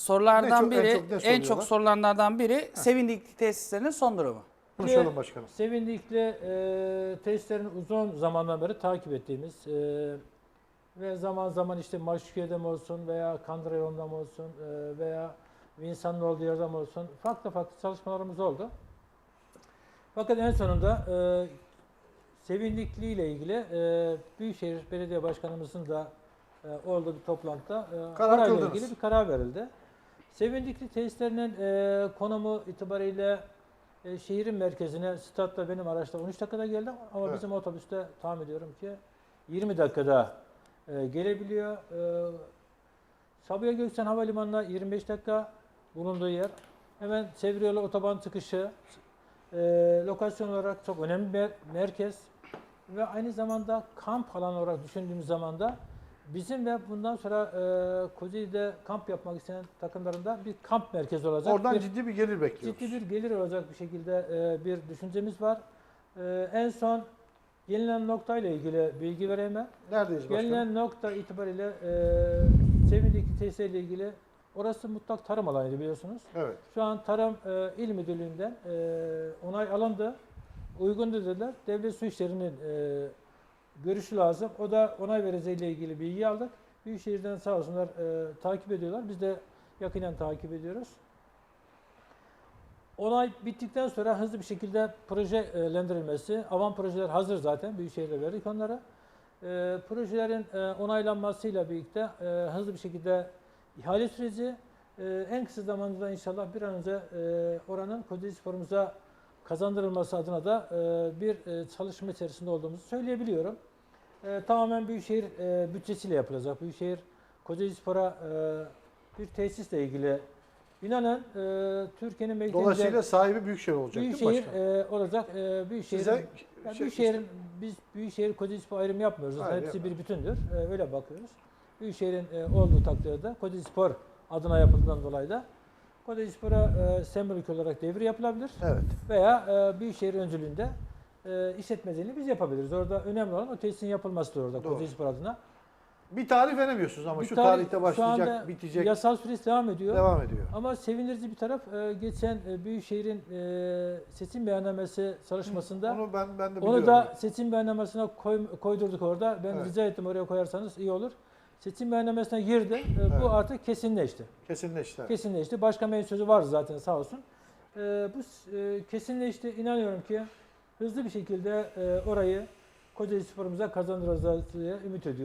sorulardan çok- en biri, çok ne en çok soruyorlar? sorulanlardan biri Sevindik tesislerinin son durumu. Konuşalım başkanım. Sevindik'le e, testlerini uzun zamandan beri takip ettiğimiz e, ve zaman zaman işte Maşukiye'de mi olsun veya Kandıra yolunda mı olsun e, veya Vinsan'ın olduğu yerde mi olsun farklı farklı çalışmalarımız oldu. Fakat en sonunda e, Sevindikli ile ilgili e, Büyükşehir Belediye Başkanımızın da e, olduğu bir toplantıda e, Karar kıldınız. ilgili bir karar verildi. Sevindikli tesislerinin e, konumu itibariyle e, şehrin merkezine statla benim araçla 13 dakikada geldim ama Evet. bizim otobüste tahmin ediyorum ki 20 dakikada e, gelebiliyor. E, Sabiha Gökçen Havalimanı'na 25 dakika bulunduğu yer. Hemen Sevriyolu otoban çıkışı. E, lokasyon olarak çok önemli bir merkez. Ve aynı zamanda kamp alanı olarak düşündüğümüz zaman da bizim ve bundan sonra e, Kocaeli'de kamp yapmak isteyen takımlarında bir kamp merkezi olacak. Oradan bir, ciddi bir gelir bekliyoruz. ciddi bir gelir olacak bir şekilde e, bir düşüncemiz var. E, en son gelinen noktayla ilgili bilgi vereyim ben. Neredeyiz başkanım? Gelinen nokta itibariyle e, Sevindeki tesisiyle ilgili orası mutlak tarım alanıydı biliyorsunuz. Evet. Şu an Tarım e, İl Müdürlüğü'nden e, onay alındı. Uygun dediler. Devlet Su İşleri'nin e, görüşü lazım. O da onay vereceğiyle ilgili bilgi aldık. Büyükşehir'den sağ olsunlar e, takip ediyorlar. Biz de yakinen takip ediyoruz. Onay bittikten sonra hızlı bir şekilde projelendirilmesi, avan projeler hazır zaten. Büyükşehir'de verdik onlara. E, projelerin e, onaylanmasıyla birlikte e, hızlı bir şekilde ihale süreci e, en kısa zamanda inşallah bir an önce e, oranın Kocaeli Spor'umuza kazandırılması adına da e, bir e, çalışma içerisinde olduğumuzu söyleyebiliyorum. E, tamamen Büyükşehir e, bütçesiyle yapılacak. Büyükşehir Kocaeli Spor'a e, bir tesisle ilgili inanın e, Türkiye'nin belki Dolayısıyla sahibi Büyükşehir olacak değil mi Büyükşehir başkanım? e, olacak. E, Büyükşehir Size ya şey- Büyükşehir'in biz Büyükşehir Kocaeli Spor ayrımı yapmıyoruz. Hayır, Hepsi bir yapmıyoruz. bütündür. E, öyle bakıyoruz. Büyükşehir'in e, olduğu takdirde Kocaeli Spor adına yapıldığından dolayı da Kocaeli Spor'a e, sembolik olarak devir yapılabilir Evet. veya e, Büyükşehir öncülüğünde e, işletmeciliğini biz yapabiliriz. Orada önemli olan o tesisin yapılmasıdır orada Doğru. Spor adına. Bir tarih veremiyorsunuz ama Bir şu tarih- tarihte şu başlayacak, anda bitecek, Yasal süresi devam ediyor. devam ediyor. Ama sevindirici bir taraf e, geçen e, Büyükşehir'in e, seçim beyannamesi çalışmasında Onu ben ben de biliyorum. onu da seçim beyannamesine koy- koydurduk orada. Ben Evet. rica ettim oraya koyarsanız iyi olur. Seçim beyannamesine girdi. E, Evet. Bu artık kesinleşti. kesinleşti. Kesinleşti. Başkan Bey'in sözü vardı zaten sağ olsun. E, bu e, kesinleşti. İnanıyorum ki hızlı bir şekilde e, orayı Kocaeli Spor'umuza kazandıracağız diye ümit ediyorum.